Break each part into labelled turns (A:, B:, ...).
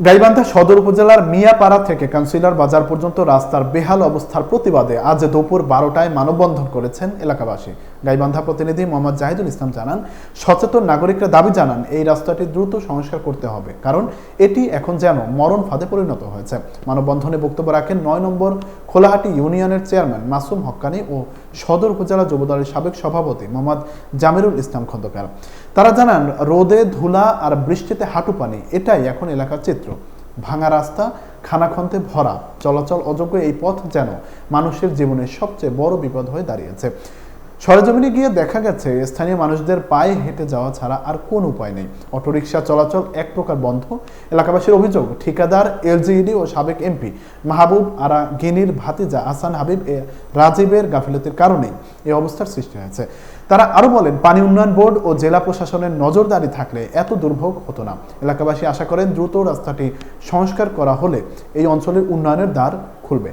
A: গাইবান্ধা সদর উপজেলার মিয়াপাড়া থেকে কাউন্সিলর বাজার পর্যন্ত রাস্তার বেহাল অবস্থার প্রতিবাদে আজ দুপুর বারোটায় মানববন্ধন করেছেন এলাকাবাসী। গাইবান্ধা প্রতিনিধি মোহাম্মদ জাহিদুল ইসলাম জানান, সচেতন নাগরিকরা দাবি জানান এই রাস্তাটি দ্রুত সংস্কার করতে হবে, কারণ এটি এখন যেন মরণ ফাঁদে পরিণত হয়েছে। মানববন্ধনে বক্তব্য রাখেন নয় নম্বর খোলাহাটি ইউনিয়নের চেয়ারম্যান মাসুম হক্কানি ও সদর উপজেলা যুবদলের সাবেক সভাপতি মোহাম্মদ জামিরুল ইসলাম খন্দকার। তারা জানান, রোদে ধুলা আর বৃষ্টিতে হাঁটু পানি, এটাই এখন এলাকার চিত্র। ভাঙা রাস্তা, খানাখন্তে ভরা, চলাচল অযোগ্য এই পথ যেন মানুষের জীবনের সবচেয়ে বড় বিপদ হয়ে দাঁড়িয়েছে। সরেজমিনে গিয়ে দেখা গেছে, স্থানীয় মানুষদের পায়ে হেঁটে যাওয়া ছাড়া আর কোন উপায় নেই। অটোরিকশা চলাচল এক প্রকার বন্ধ। এলাকাবাসীর অভিযোগ, ঠিকাদার, এলজিইডি ও সাবেক এমপি মাহবুব আরা গিনির ভাতিজা আসান হাবিব এ রাজীবের গাফিলতির কারণেই এই অবস্থার সৃষ্টি হয়েছে। তারা আরও বলেন, পানি উন্নয়ন বোর্ড ও জেলা প্রশাসনের নজরদারি থাকলে এত দুর্ভোগ হতো না। এলাকাবাসী আশা করেন দ্রুত রাস্তাটি সংস্কার করা হলে এই অঞ্চলের উন্নয়নের দ্বার খুলবে।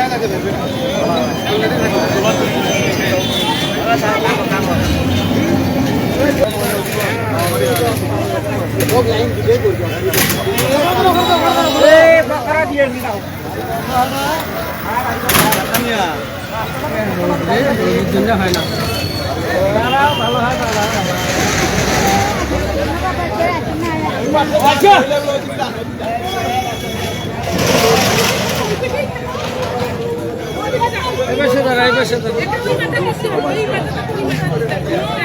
B: অনেকে তাদের সাথে ছিল সবাইকে আমাদের পক্ষ থেকে ধন্যবাদ এবং